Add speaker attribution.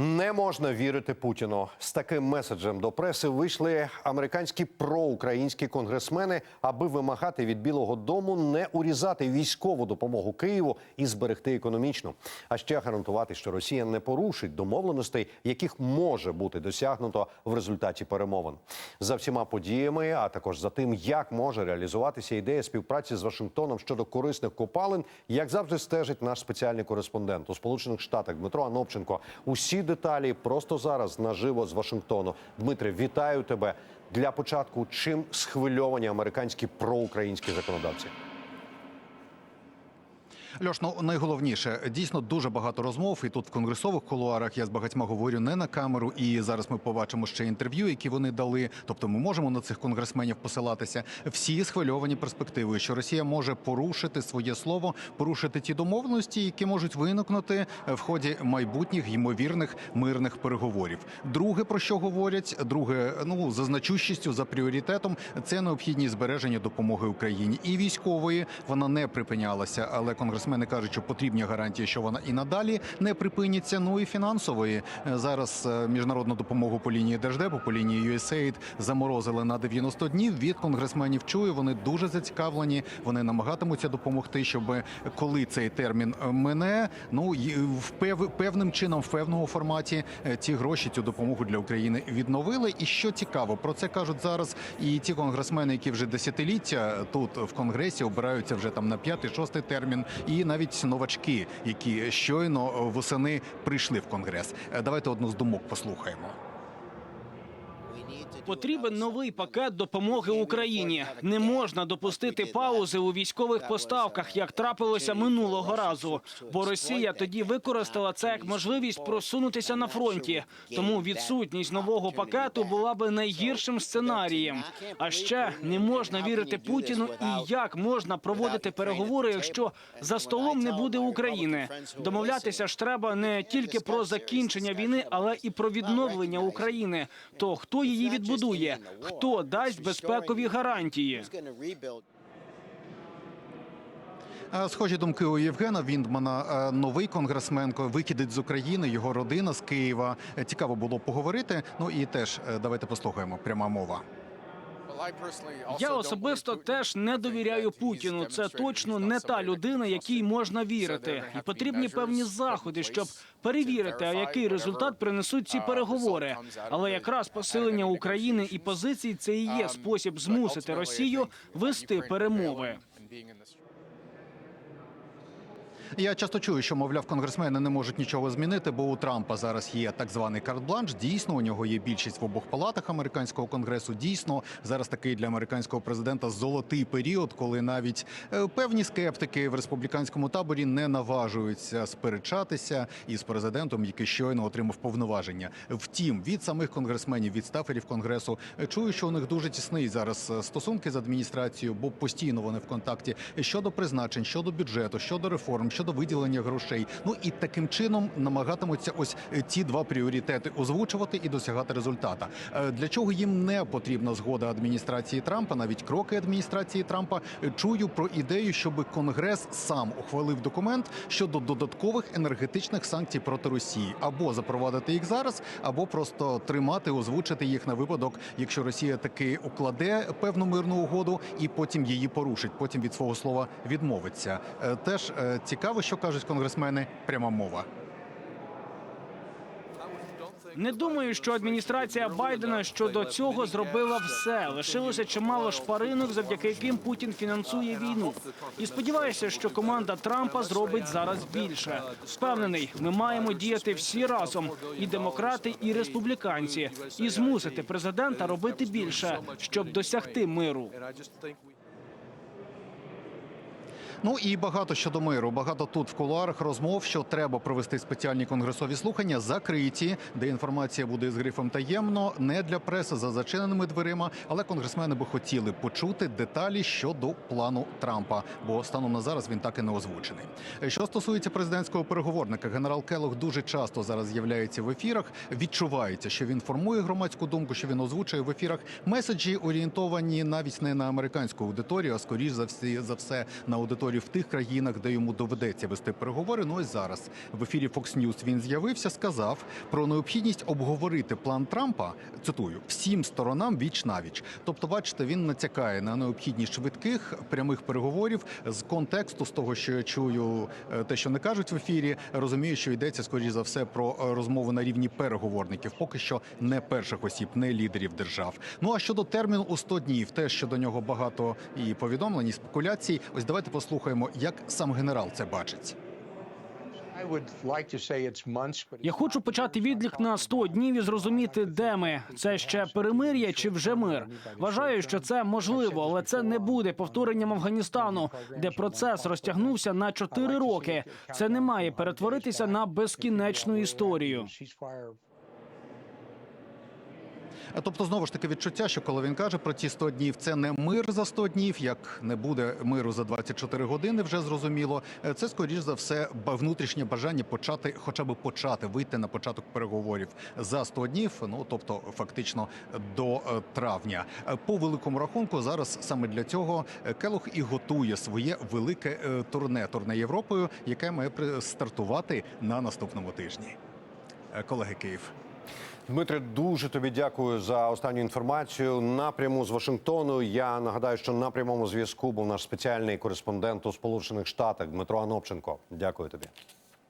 Speaker 1: Не можна вірити Путіну. З таким меседжем до преси вийшли американські проукраїнські конгресмени, аби вимагати від Білого Дому не урізати військову допомогу Києву і зберегти економічну, а ще гарантувати, що Росія не порушить домовленостей, яких може бути досягнуто в результаті перемовин. За всіма подіями, а також за тим, як може реалізуватися ідея співпраці з Вашингтоном щодо корисних копалин, як завжди стежить наш спеціальний кореспондент у Сполучених Штатах Дмитро Анопченко. Усі деталі просто зараз наживо з Вашингтону. Дмитре, вітаю тебе для початку. Чим схвильовані американські проукраїнські законодавці?
Speaker 2: Льош, ну найголовніше дійсно дуже багато розмов. І тут в конгресових кулуарах я з багатьма говорю не на камеру. І зараз ми побачимо ще інтерв'ю, які вони дали. Тобто, ми можемо на цих конгресменів посилатися. Всі схвильовані перспективою, що Росія може порушити своє слово, порушити ті домовленості, які можуть виникнути в ході майбутніх ймовірних мирних переговорів. Друге, про що говорять, друге, ну за значущістю, за пріоритетом, це необхідність збереження допомоги Україні і військової. Вона не припинялася, але конгресмени кажуть, що потрібні гарантії, що вона і надалі не припиняться. Ну і фінансової Е, зараз е, міжнародну допомогу по лінії Держдепу, по лінії USAID заморозили на 90 днів. Від конгресменів чую, вони дуже зацікавлені. Вони намагатимуться допомогти, щоб коли цей термін е, мине, ну впев- певним чином, в певному форматі ці гроші, цю допомогу для України відновили. І що цікаво, про це кажуть зараз і ті конгресмени, які вже десятиліття тут в конгресі обираються вже там на п'ятий, шостий термін, і навіть новачки, які щойно е, восени прийшли в конгрес. Е, Давайте одну з думок послухаємо.
Speaker 3: Потрібен новий пакет допомоги Україні. Не можна допустити паузи у військових поставках, як трапилося минулого разу. Бо Росія тоді використала це як можливість просунутися на фронті. Тому відсутність нового пакету була би найгіршим сценарієм. А ще не можна вірити Путіну і як можна проводити переговори, якщо за столом не буде України. Домовлятися ж треба не тільки про закінчення війни, але і про відновлення України. То хто її відбудує? Хто дасть безпекові гарантії?
Speaker 2: Схожі думки у Євгена Віндмана. Новий конгресменко викидить з України, його родина з Києва. Цікаво було поговорити. Ну і теж е, давайте послухаємо. Пряма мова.
Speaker 3: Я особисто теж не довіряю Путіну. Це точно не та людина, якій можна вірити. І потрібні певні заходи, щоб перевірити, а який результат принесуть ці переговори. Але якраз посилення України і позицій це і є спосіб змусити Росію вести перемови.
Speaker 2: Я часто чую, що мовляв, конгресмени не можуть нічого змінити, бо у Трампа зараз є так званий карт-бланш. Дійсно, у нього є більшість в обох палатах американського конгресу. Дійсно, зараз такий для американського президента золотий період, коли навіть е, певні скептики в республіканському таборі не наважуються сперечатися із президентом, який щойно отримав повноваження. Втім, від самих конгресменів, від стаферів конгресу, е, чую, що у них дуже тісний зараз е, стосунки з адміністрацією, бо постійно вони в контакті щодо призначень, щодо бюджету, щодо реформ, щодо виділення грошей. Ну і таким чином намагатимуться ось е, ці два пріоритети озвучувати і досягати результата. Е, Для чого їм не потрібна згода адміністрації Трампа, навіть кроки адміністрації Трампа. Е, Чую про ідею, щоб Конгрес сам ухвалив документ щодо додаткових енергетичних санкцій проти Росії, або запровадити їх зараз, або просто тримати, озвучити їх на випадок, якщо Росія таки укладе певну мирну угоду і потім її порушить, потім від свого слова відмовиться. Теж е, цікаво, що кажуть конгресмени. Пряма мова.
Speaker 3: Не думаю, що адміністрація Байдена щодо цього зробила все. Лишилося чимало шпаринок, завдяки яким Путін фінансує війну. І сподіваюся, що команда Трампа зробить зараз більше. Впевнений, ми маємо діяти всі разом, і демократи, і республіканці, і змусити президента робити більше, щоб досягти миру.
Speaker 2: Ну і багато щодо миру. Багато тут в кулуарах розмов, що треба провести спеціальні конгресові слухання, закриті, де інформація буде з грифом таємно, не для преси за зачиненими дверима. Але конгресмени би хотіли почути деталі щодо плану Трампа, бо станом на зараз він так і не озвучений. Що стосується президентського переговорника, генерал Келлог дуже часто зараз з'являється в ефірах. Відчувається, що він формує громадську думку, що він озвучує в ефірах меседжі, орієнтовані навіть не на американську аудиторію, а скоріш за всі за все на аудиторію територію в тих країнах, де йому доведеться вести переговори. Ну ось зараз в ефірі Fox News він з'явився, сказав про необхідність обговорити план Трампа. Цитую всім сторонам віч навіч. Тобто, бачите, він натякає на необхідність швидких прямих переговорів з контексту з того, що я чую, е, те, що не кажуть в ефірі, розумію, що йдеться скоріш за все про е, розмови на рівні переговорників, поки що не перших осіб, не лідерів держав. Ну а щодо терміну у 100 днів, теж що до нього багато і повідомлень, і спекуляцій. Ось давайте послухаємо, як сам генерал це бачить.
Speaker 3: Я хочу почати відлік на 100 днів і зрозуміти, де ми. Це ще перемир'я чи вже мир. Вважаю, що це можливо, але це не буде повторенням Афганістану, де процес розтягнувся на 4 роки. Це не має перетворитися на безкінечну історію.
Speaker 2: Тобто, знову ж таки, відчуття, що коли він каже про ті 100 днів, це не мир за 100 днів, як не буде миру за 24 години, вже зрозуміло. Е, Це скоріш за все внутрішнє бажання почати, хоча б почати вийти на початок переговорів за 100 днів. Ну тобто, фактично до е, травня. Е, По великому рахунку, зараз саме для цього Келох і готує своє велике турне турне Європою, яке має стартувати на наступному тижні. Колеги Київ.
Speaker 1: Дмитре, дуже тобі дякую за останню інформацію. Напряму з Вашингтону. Я нагадаю, що на прямому зв'язку був наш спеціальний кореспондент у Сполучених Штатах Дмитро Анопченко. Дякую тобі.